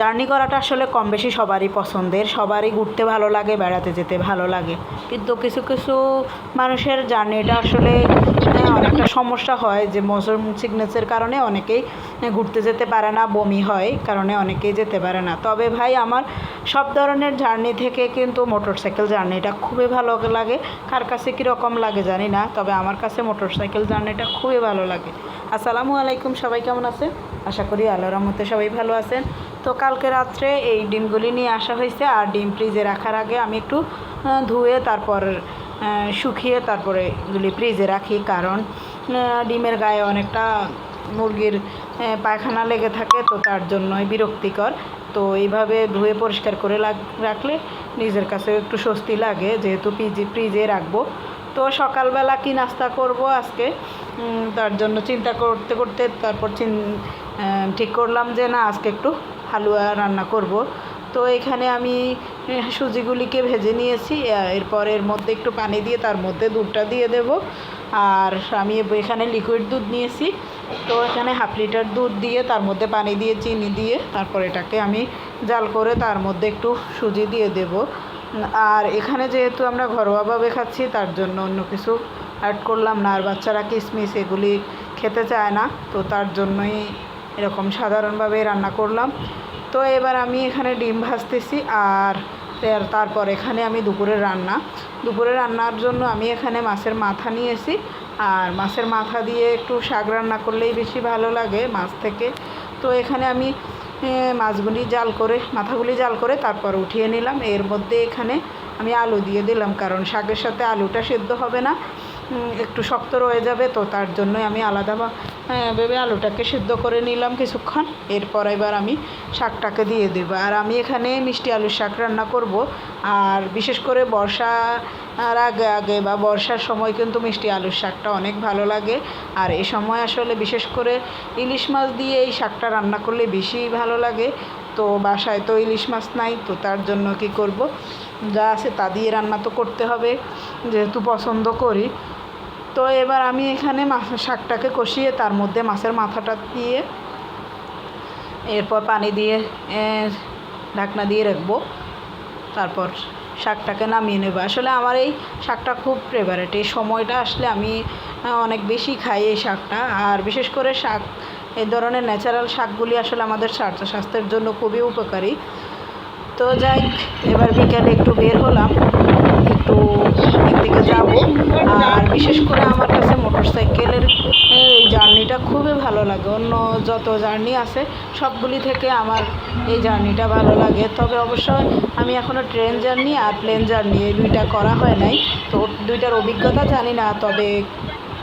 Journey করাটা আসলে কম বেশি সবারই পছন্দের। সবারই ঘুরতে ভালো লাগে, বেড়াতে যেতে ভালো লাগে। কিন্তু কিছু কিছু মানুষের জার্নিটা আসলে অনেকটা সমস্যা হয় যে মৌসুম সিকনেসের কারণে অনেকেই ঘুরতে যেতে পারে না, বমি হয় কারণে অনেকেই যেতে পারে না। তবে ভাই, আমার সব ধরনের জার্নি থেকে কিন্তু মোটরসাইকেল জার্নিটা খুবই ভালো লাগে। কার কাছে কীরকম লাগে জানি না, তবে আমার কাছে মোটরসাইকেল জার্নিটা খুবই ভালো লাগে। আসসালামু আলাইকুম, সবাই কেমন আছেন? আশা করি আল্লাহর রহমতে সবাই ভালো আছেন। তো কালকে রাত্রে এই ডিমগুলি নিয়ে আসা হয়েছে, আর ডিম ফ্রিজে রাখার আগে আমি একটু ধুয়ে তারপর শুকিয়ে তারপরে এগুলি ফ্রিজে রাখি। কারণ ডিমের গায়ে অনেকটা মুরগির পায়খানা লেগে থাকে, তো তার জন্যই বিরক্তিকর। তো এইভাবে ধুয়ে পরিষ্কার করে রাখলে নিজের কাছেও একটু স্বস্তি লাগে, যেহেতু পিজি ফ্রিজে রাখব। তো সকালবেলা কি নাস্তা করব আজকে? তার জন্য চিন্তা করতে করতে তারপর ঠিক করলাম যে না, আজকে একটু হালুয়া রান্না করব। তো এখানে আমি সুজিগুলিকে ভেজে নিয়েছি। এরপর এর মধ্যে একটু পানি দিয়ে তার মধ্যে দুধটা দিয়ে দেব। আর আমি এখানে লিকুইড দুধ নিয়েছি। তো এখানে হাফ লিটার দুধ দিয়ে তার মধ্যে পানি দিয়ে, চিনি দিয়ে তারপর এটাকে আমি জাল করে তার মধ্যে একটু সুজি দিয়ে দেব। আর এখানে যেহেতু আমরা ঘরোয়াভাবে খাচ্ছি, তার জন্য অন্য কিছু অ্যাড করলাম না। আর বাচ্চারা কিশমিশ এগুলি খেতে চায় না। তো তার জন্যই এরকম সাধারণভাবে রান্না করলাম। তো এবার আমি এখানে ডিম ভাজতেছি আর তারপর এখানে আমি দুপুরের রান্না। দুপুরে রান্নার জন্য আমি এখানে মাছের মাথা নিয়েছি আর মাছের মাথা দিয়ে একটু শাক রান্না করলেই বেশি ভালো লাগে মাছ থেকে। তো এখানে আমি মাছগুলি জাল করে, মাথাগুলি জাল করে তারপর উঠিয়ে নিলাম। এর মধ্যে এখানে আমি আলু দিয়ে দিলাম কারণ শাকের সাথে আলুটা সেদ্ধ হবে না। একটু শক্ত রয়ে যাবে তো তার জন্যই আমি আলাদা ভেবে আলুটাকে সিদ্ধ করে নিলাম কিছুক্ষণ। এরপর এবার আমি শাকটাকে দিয়ে দেবো। আর আমি এখানে মিষ্টি আলুর শাক রান্না করব। আর বিশেষ করে বর্ষা আর আগে আগে বা বর্ষার সময় কিন্তু মিষ্টি আলুর শাকটা অনেক ভালো লাগে। আর এই সময় আসলে বিশেষ করে ইলিশ মাছ দিয়ে এই শাকটা রান্না করলে বেশি ভালো লাগে। তো বাসায় তো ইলিশ মাছ নাই, তো তার জন্য কি করব? যা আছে তা দিয়ে রান্না তো করতে হবে। যেহেতু পছন্দ করি তো এবার আমি এখানে শাকটাকে কষিয়ে তার মধ্যে মাছের মাথাটা দিয়ে এরপর পানি দিয়ে ঢাকনা দিয়ে রাখব। তারপর শাকটাকে নামিয়ে নেব। আসলে আমার এই শাকটা খুব ফেভারেট এই সময়টা আসলে আমি অনেক বেশি খাই এই শাকটা। আর বিশেষ করে শাক, এই ধরনের ন্যাচারাল শাকগুলি আসলে আমাদের স্বাস্থ্য স্বাস্থ্যের জন্য খুবই উপকারী। তো যাই, এবার বিকেলে একটু বের হলাম, একটু একদিকে যাব। আর বিশেষ করে আমার কাছে মোটরসাইকেলের, এই জার্নিটা খুবই ভালো লাগে। অন্য যত জার্নি আছে, সবগুলি থেকে আমার এই জার্নিটা ভালো লাগে। তবে অবশ্যই আমি এখনও ট্রেন জার্নি আর প্লেন জার্নি, এই দুইটা করা হয় নাই। তো দুইটার অভিজ্ঞতা জানি না, তবে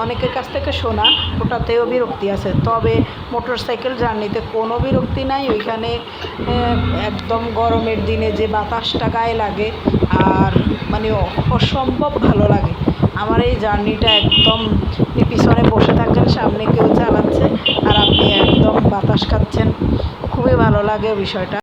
অনেকের কাছ থেকে শোনা, ওটাতেও বিরক্তি আছে। তবে মোটরসাইকেল জার্নিতে কোনো বিরক্তি নাই, ওইখানে একদম গরমের দিনে যে বাতাসটা গায়ে লাগে, আর মানে অসম্ভব ভালো লাগে। আমার এই জার্নিটা একদম পিছনে বসে থাকছেন, সামনে কেউ চালাচ্ছে, আর আপনি একদম বাতাস খাচ্ছেন। খুবই ভালো লাগে বিষয়টা।